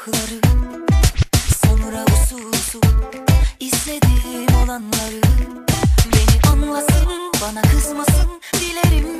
sabahları Sonra usul usul izledim olanları. Beni anlasın bana kızmasın dilerim